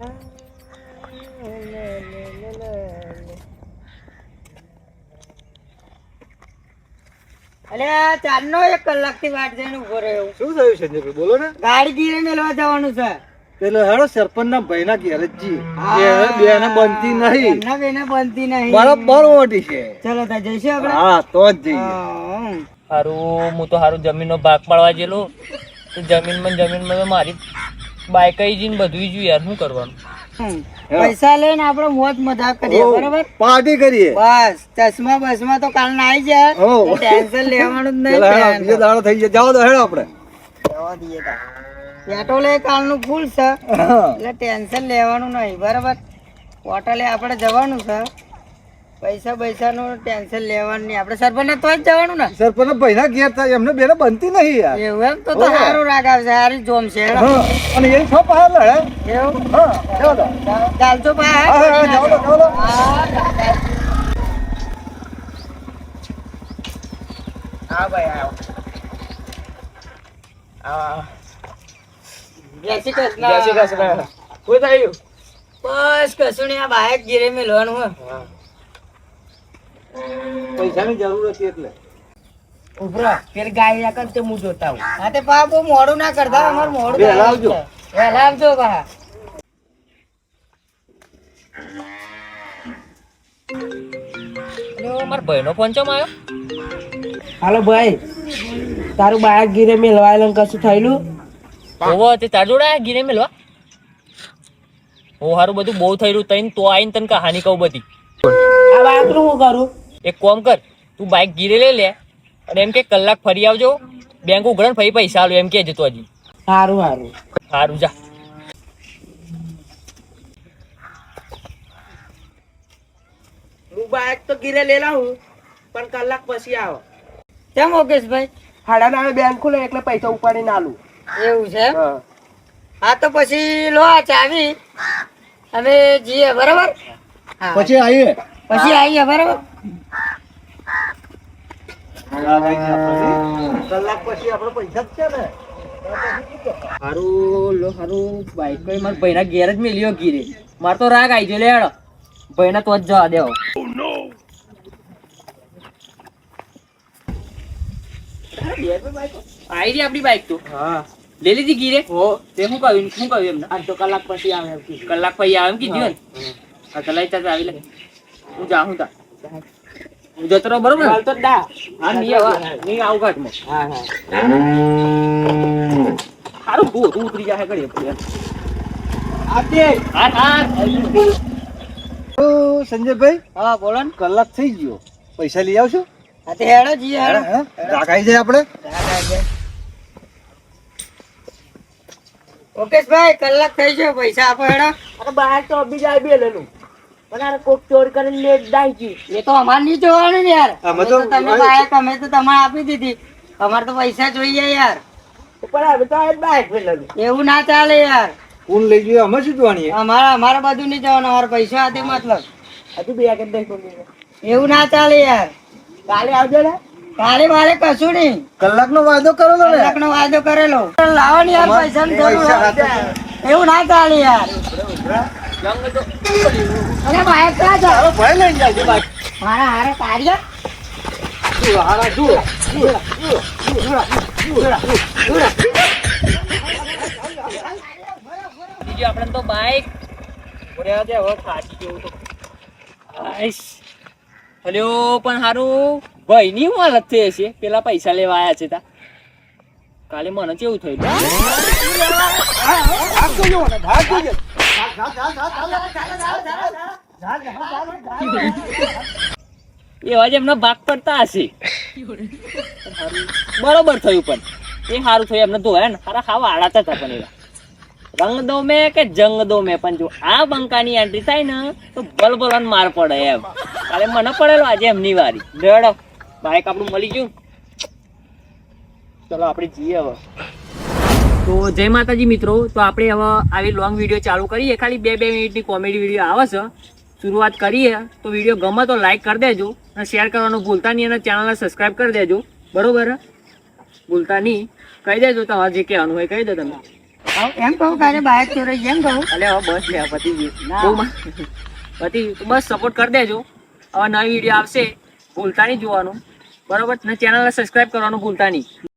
આ ચારનો એક કલાકથી વાટ જોઈને ઊભો રહ્યો શું થયું સંજયભાઈ બોલો ને. ગાડી ગીરે મેલવા જવાનું છે. પેલો હેડો સરપંચ ના ભાઈ ના ઘેર જ જી બે ને બનતી નહીં. એમના બેને બનતી નહીં. બરોબર મોટી છે. ચલો તા જઈશું આપણે? હા તો જ જઈએ. હારું હું તો હારું જમીનનો ભાગ પાડવા જેલો. જમીનમાં જમીનમાં મારી બાઈક આઈ જઈને બધું જ યાર શું કરવાનું? પૈસા લઈને આપણે મોજ મજાક કરીએ બરાબર? પાર્ટી કરીએ. બસ ચશ્મા બસમાં તો કાલ ના આવી જાય હો. ટેન્શન લેવાનું જ નહીં બીજો દાડો થઈ જાય જાવ તો હેડો આપણે. જવા દઈએ. પેટ્રોલ એ કાલનું ફૂલ છે. એટલે ટેન્શન લેવાનું નહીં બરાબર? હોટલે આપણે જવાનું છે. પૈસા પૈસા નું ટેન્શન લેવાનું નહીં. આપણે સરપંચ તો જ જવાનું ને. સરપંચ ભાઈ ના ઘેર થાય એમને બેને બનતી નહીં યાર. એવું એમ? તો તો સારું રાગ આવશે સારી જોમ છે. અને એ છો પાછળ લડે. એવું? હા ચાલજો પા હા, ભાઈ આવો. જય શ્રી કૃષ્ણ. જય શ્રી કૃષ્ણ. શું થયું? બસ કશું નહીં આ બાઈક ગીરે મેલવાનું હે. પૈસાની જરૂર હતી એટલે. ઉભરા ફેર ગાય ના કરતે હું જોતા હું હા તે પા બહુ મોડું ના કરતા અમાર મોડું થાય. આવજો. છે. આવજો પા અરે મારા ભાઈનો ફોન ચમ આવ્યો હાલો ભાઈ તારું બાઈક ગીરે મેલવાયેલું કશું થયેલું? ઓવો તે તાર જોડે ગીરે મેલવા? ઓ હારું બધું બહુ થયેલું તઈને તો આઈને તને કહાની કહું બધી. આ વાતનું હું કરું? એક કોમ કર તું બાઈક ગીરે લઈ લે. અને એમ કે કલાક ફરી આવજો. બેંક ઉઘડે ને ફરી પૈસા આલો એમ કે જતો હજી. સારું સારું સારું જા. હું બાઈક તો ગીરે લેલા હું પણ કલાક પછી આવો. કેમ ઓકેશભાઈ હાડા નામે બેંક ખુલે એટલે પૈસા ઉપાડીને આલું. એવું છે એમ? હા. તો પછી લો આ ચાવી. અમે જઈએ બરાબર? પછી આવીએ? પછી આવીએ બરાબર? કલાક પછી આપણે પૈસા જ છે ને. હારું લો હારું. બાઈક કઈ મારા ભાઈના ઘેર મેલ્યો ગીરે માર તો રાગ આવી ગયો લે હેડો. ભાઈના તો જ જવા દેવો. આવી રહી આપણી બાઈક તો? હા. લઈ લીધી ગીરે હો તે શું કહ્યું શું કહ્યું એમને? આ તો કલાક પછી આવે કલાક પછી આવે એમ કીધું ને હા તો લઈ તા આવી લે. હું જાઉં તા હું. જતો રહો બરોબર? હાલ તો દા. હા નહીં આવા નહીં આવું ઘાટમાં. હા હા. હારું બો તું ઉતરી જાય ઘડી આપજે હા હા ઓ સંજયભાઈ હા બોલો ને. કલાક થઈ ગયો. પૈસા લઈ આવશો? હા તે હેડો જઈએ હેડો. હે? રાખાઈ જાય આપણે? ઓકેશભાઈ કલાક થઈ ગયો પૈસા આપો હેડો. અરે બહાર તો અભી જાય બે લેલું પણ કોક ચોર કરીને લેટ દાઈ ગઈ એ તો અમાર નહીં જોવાનું ને યાર. અમે અમે તો- તો તમે બાઈક અમે તો તમારે આપી દીધી. અમારે તો પૈસા જોઈએ યાર. પણ હવે તો આ બાઈક લેલું એવું ના ચાલે યાર. કોણ લઈ ગયો અમે શું જોવાની અમારા અમારે બધું નહીં જવાનું અમારે પૈસા હતી મતલબ. હજુ બે એવું ના ચાલે યાર. કાલે આવજો ને. કાલે મારે કશું નહીં. કલાક નો વાયદો કરો કલાક નો વાયદો કરેલો. લાવો ને યાર પૈસા પૈસા એવું ના ચાલે યાર. અરે ભાઈ ક્યાં જાવ ભાઈ લઈ જાય બાઈક મારા હારે જુઓ બીજું આપણે તો બાઈક હવે ખાસી જેવું તો હલ્યો પણ હારું ભાઈ ની હું હાલત થઈ હશે પેલા પૈસા લેવા આયા છે તા કાલે મને કેવું થયું એવા જ એમનો ભાગ પડતા હશે. બરોબર થયું પણ. એ સારું થયું, એમને ધોયા ને સારા ખાવા આડાતા હતા પણ એવા. રંગ દો મેં કે જંગ દો મેં પણ જો આ બંકાની એન્ટ્રી થાય ને, તો બલબલન માર પડે એમ. કાલે મને પડેલો આજે એમની વારી. લેડો બાઈક આપણું મળી ગયું. ચલો, આપણે જઈએ હવે. તો જય માતાજી મિત્રો. તો આપણે હવે આવી લોંગ વીડિયો ચાલુ કરીએ. ખાલી બે બે મિનિટની કોમેડી વીડિયો આવે છે. શરૂઆત કરીએ. તો વીડિયો ગમે તો લાઈક કરી દેજો અને શેર કરવાનું ભૂલતા નહીં અને ચેનલને સબસ્ક્રાઈબ કરી દેજો. બરોબર? ભૂલતા નહીં. કહી દેજો તમારે જે કહેવાનું હોય કહી દો તમે. એમ કહું કાલે બાયક ચોરાઈ એમ કહું. અલે હવે બસ લે પતિ પતી. બસ સપોર્ટ કરી દેજો. હવે નવી વીડિયો આવશે. ભૂલતા નહીં જોવાનું. બરોબર? ને ચેનલને સબસ્ક્રાઇબ કરવાનું ભૂલતા નહીં.